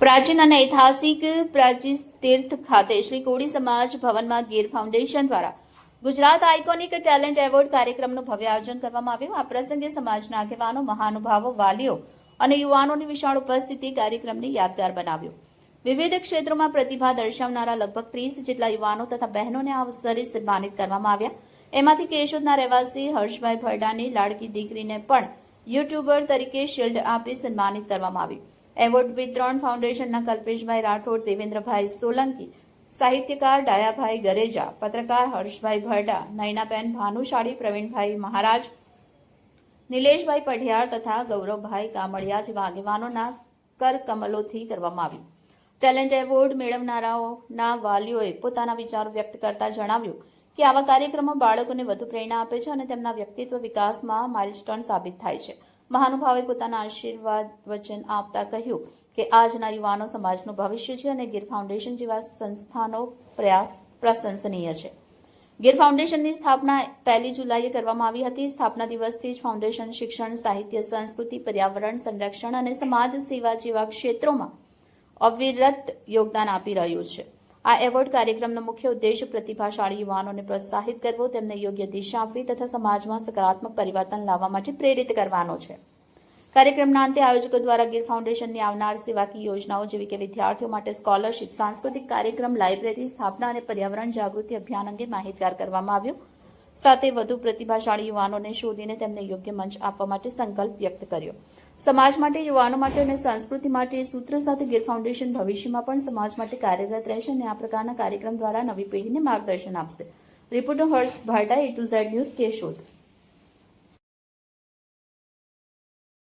પ્રાચીન અને ઐતિહાસિક પ્રાચીન તીર્થ ખાતે શ્રી કોડી સમાજ ભવનમાં ગીર ફાઉન્ડેશન દ્વારા ગુજરાત આઇકોનિક ટેલેન્ટ એવોર્ડ કાર્યક્રમનું ભવ્ય આયોજન કરવામાં આવ્યું. આ પ્રસંગે સમાજના આગેવાનો, મહાનુભાવો, વાલીઓ અને યુવાનોની વિશાળ ઉપસ્થિતિ કાર્યક્રમને યાદગાર બનાવ્યો. વિવિધ ક્ષેત્રોમાં પ્રતિભા દર્શાવનારા લગભગ ત્રીસ જેટલા યુવાનો તથા બહેનોને આ અવસરે સન્માનિત કરવામાં આવ્યા. એમાંથી કેશોદના રહેવાસી હર્ષભાઈ ભરડાની લાડકી દીકરીને પણ યુટ્યુબર તરીકે શિલ્ડ આપી સન્માનિત કરવામાં આવી. એવોર્ડ વિતરણ ફાઉન્ડેશનના કલ્પેશભાઈ રાઠોડ, દેવેન્દ્રભાઈ સોલંકી, સાહિત્યકાર ડાયાભાઈ ગરેજા, પત્રકાર હર્ષભાઈ ભરડા, નયનાબેન ભાનુશાળી, પ્રવીણભાઈ મહારાજ, નિલેશભાઈ પઢિયાર તથા ગૌરવભાઈ કામળિયા જેવા આગેવાનોના કરકમલોથી કરવામાં આવ્યું ટેલેન્ટ એવોર્ડ મેળવનારાઓના વાલીઓએ પોતાના વિચારો વ્યક્ત કરતા જણાવ્યું કે આવા કાર્યક્રમો બાળકોને વધુ પ્રેરણા આપે છે અને તેમના વ્યક્તિત્વ વિકાસમાં માઇલસ્ટોન સાબિત થાય છે. મહાનુભાવે પોતાના આશીર્વાદ વચન આપતા કહ્યું કે આજના યુવાનો સમાજનું ભવિષ્ય છે અને ગીર ફાઉન્ડેશન જેવા સંસ્થાનો પ્રયાસ પ્રશંસનીય છે. ગીર ફાઉન્ડેશનની સ્થાપના પહેલી જુલાઈએ કરવામાં આવી હતી. સ્થાપના દિવસથી જ ફાઉન્ડેશન શિક્ષણ, સાહિત્ય, સંસ્કૃતિ, પર્યાવરણ, સંરક્ષણ અને સમાજ સેવા જેવા ક્ષેત્રોમાં અવિરત યોગદાન આપી રહ્યું છે. આ એવોર્ડ કાર્યક્રમનો મુખ્ય ઉદ્દેશ પ્રતિભાશાળી યુવાનોને પ્રોત્સાહિત કરવો, તેમને યોગ્ય દિશા આપવી તથા સમાજમાં સકારાત્મક પરિવર્તન લાવવા માટે પ્રેરિત કરવાનો છે. કાર્યક્રમના અંતે આયોજકો દ્વારા ગીર ફાઉન્ડેશનની આવનાર સેવાકીય યોજનાઓ જેવી કે વિદ્યાર્થીઓ માટે સ્કોલરશિપ, સાંસ્કૃતિક કાર્યક્રમ, લાઇબ્રેરી, સ્થાપના અને પર્યાવરણ જાગૃતિ અભિયાન અંગે માહિતગાર કરવામાં આવ્યો. સાથે વધુ પ્રતિભાશાળી યુવાનોને શોધીને તેમને યોગ્ય મંચ આપવા માટે સંકલ્પ વ્યક્ત કર્યો. સમાજ માટે, યુવાનો માટે અને સંસ્કૃતિ માટે સૂત્ર સાથે ગીર ફાઉન્ડેશન ભવિષ્યમાં પણ સમાજ માટે કાર્યરત રહેશે અને આ પ્રકારના કાર્યક્રમ દ્વારા નવી પેઢીને માર્ગદર્શન આપશે. Reporter Harsh Bhata A to Z news Keshod